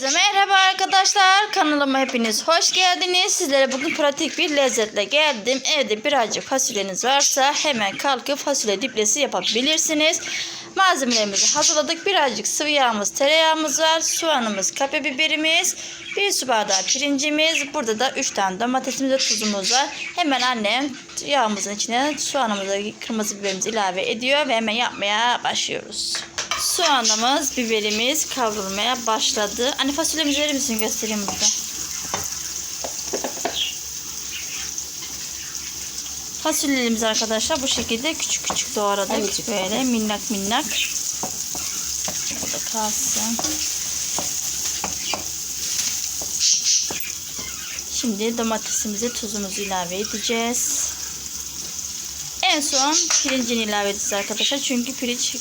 Herkese Merhaba arkadaşlar kanalıma hepiniz hoş geldiniz. Sizlere bugün pratik bir lezzetle geldim. Evde birazcık fasulyeniz varsa hemen kalkıp fasulye diplesi yapabilirsiniz. Malzemelerimizi hazırladık. Birazcık sıvı yağımız, tereyağımız var. Soğanımız, kapya biberimiz, bir su bardağı pirincimiz. Burada da 3 tane domatesimiz ve tuzumuz var. Hemen annem yağımızın içine soğanımızı, kırmızı biberimizi ilave ediyor ve hemen yapmaya başlıyoruz. Soğanımız, biberimiz kavrulmaya başladı. Anne fasulyemizi verir misin? Göstereyim burada. Fasulyelerimizi arkadaşlar bu şekilde küçük küçük doğradık. Anneciğim. Böyle minnak minnak. Burada kalsın. Şimdi domatesimizi, tuzumuzu ilave edeceğiz. En son pirincini ilave edeceğiz arkadaşlar. Çünkü pirinç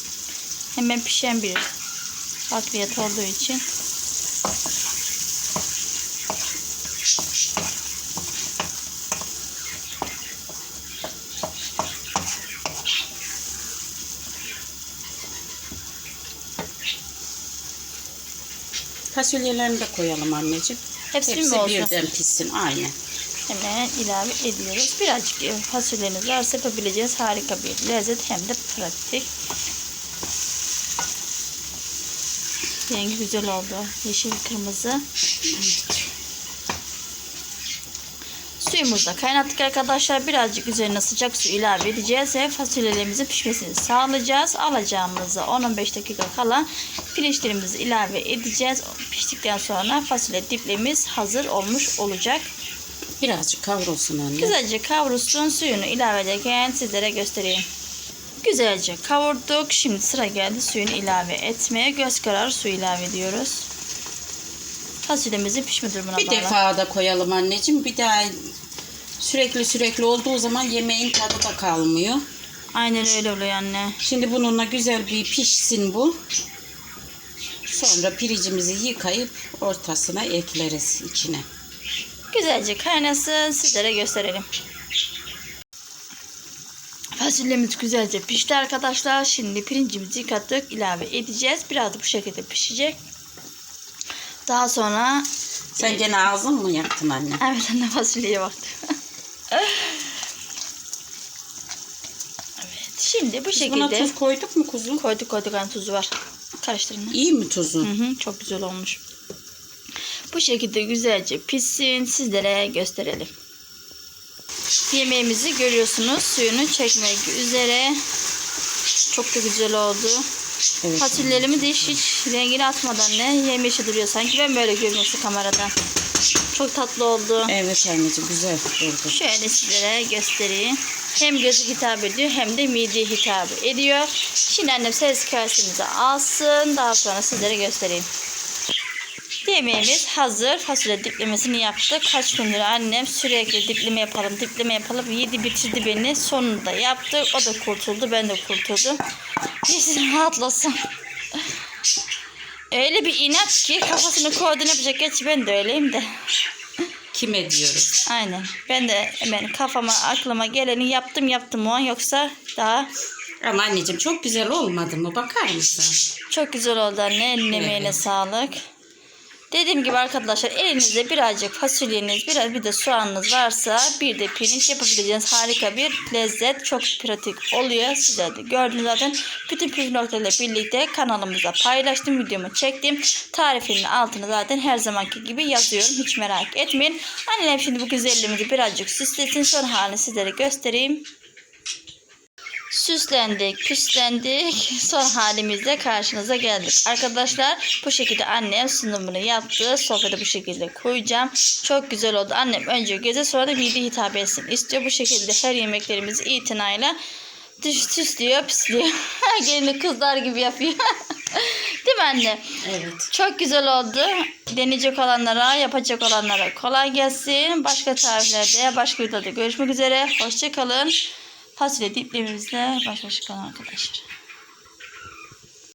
hemen pişen bir bakliyat olduğu için. Fasulyelerini de koyalım anneciğim. Hepsi mi Hepsi olsun? birden pişsin. Aynen. Hemen ilave ediyoruz. Birazcık e, fasulyeniz varsa yapabileceğiniz harika bir lezzet hem de pratik. Rengi güzel oldu. Yeşil kırmızı. Suyumuzu da kaynattık arkadaşlar. Birazcık üzerine sıcak su ilave edeceğiz ve fasulyelerimizin pişmesini sağlayacağız. Alacağımızı 10-15 dakika kala pirinçlerimizi ilave edeceğiz. Piştikten sonra fasulye diplemiz hazır olmuş olacak. Birazcık kavrulsun anne. Güzelce kavrulsun suyunu ilave ederken sizlere göstereyim. Güzelce kavurduk. Şimdi sıra geldi suyunu ilave etmeye. Göz kararı su ilave ediyoruz. Fasulyemizin pişme durumuna Bir bağlı. defa da koyalım anneciğim. Bir daha sürekli sürekli olduğu zaman yemeğin tadı da kalmıyor. Aynen öyle oluyor anne. Şimdi bununla güzel bir pişsin bu. Sonra pirincimizi yıkayıp ortasına ekleriz içine. Güzelce kaynasın. Sizlere gösterelim. Fasulyemiz güzelce pişti arkadaşlar. Şimdi pirincimizi yıkattık. ilave edeceğiz. Biraz da bu şekilde pişecek. Daha sonra Sen gene ağzın mı yaktın anne? Evet anne fasulyeye baktım. evet şimdi bu Biz buna şekilde tuz koyduk mu kuzum? koyduk koyduk hani tuzu var. Karıştırın. İyi mi tuzu? Hı hı, çok güzel olmuş. Bu şekilde güzelce pişsin. Sizlere gösterelim. Yemeğimizi görüyorsunuz. Suyunu çekmek üzere. Çok da güzel oldu. Evet. Fasulyelerimi de hiç, hiç rengini atmadan ne yemişi duruyor sanki. Ben böyle görünüyorsun kameradan. Çok tatlı oldu. Evet anneciğim güzel oldu. Şöyle sizlere göstereyim. Hem gözü hitap ediyor hem de mideye hitap ediyor. Şimdi annem servis kasemize alsın. Daha sonra sizlere göstereyim. Yemeğimiz hazır. Fasulye diplemesini yaptık. Kaç gündür annem sürekli dipleme yapalım, dipleme yapalım. Yedi bitirdi beni. Sonunda yaptık. O da kurtuldu. Ben de kurtuldum. Yesin rahatlasın. Öyle bir inat ki kafasını koordine yapacak. Geç ben de öyleyim de. Kime diyoruz? Aynen. Ben de hemen kafama aklıma geleni yaptım yaptım o an yoksa daha Ama anneciğim çok güzel olmadı mı? Bakar mısın? çok güzel oldu anne. Emeğine Evet. sağlık. Dediğim gibi arkadaşlar elinizde birazcık fasulyeniz, biraz bir de soğanınız varsa bir de pirinç yapabileceğiniz harika bir lezzet. Çok pratik oluyor. Sizler de gördünüz zaten. Bütün püf noktalarıyla birlikte kanalımıza paylaştım. Videomu çektim. Tarifinin altına zaten her zamanki gibi yazıyorum. Hiç merak etmeyin. Annem şimdi bu güzelliğimizi birazcık süslesin. Son halini sizlere göstereyim. Süslendik, püslendik. Son halimizde karşınıza geldik. Arkadaşlar bu şekilde annem sunumunu yaptı. Sofrada bu şekilde koyacağım. Çok güzel oldu. Annem önce göze sonra da mide hitap etsin istiyor. Bu şekilde her yemeklerimizi itinayla düş süslüyor, püslüyor. Gelini kızlar gibi yapıyor. Değil mi anne? Evet. Çok güzel oldu. Deneyecek olanlara, yapacak olanlara kolay gelsin. Başka tariflerde, başka videoda görüşmek üzere. Hoşçakalın. Fasulye diplerimizle baş başa kalın arkadaşlar.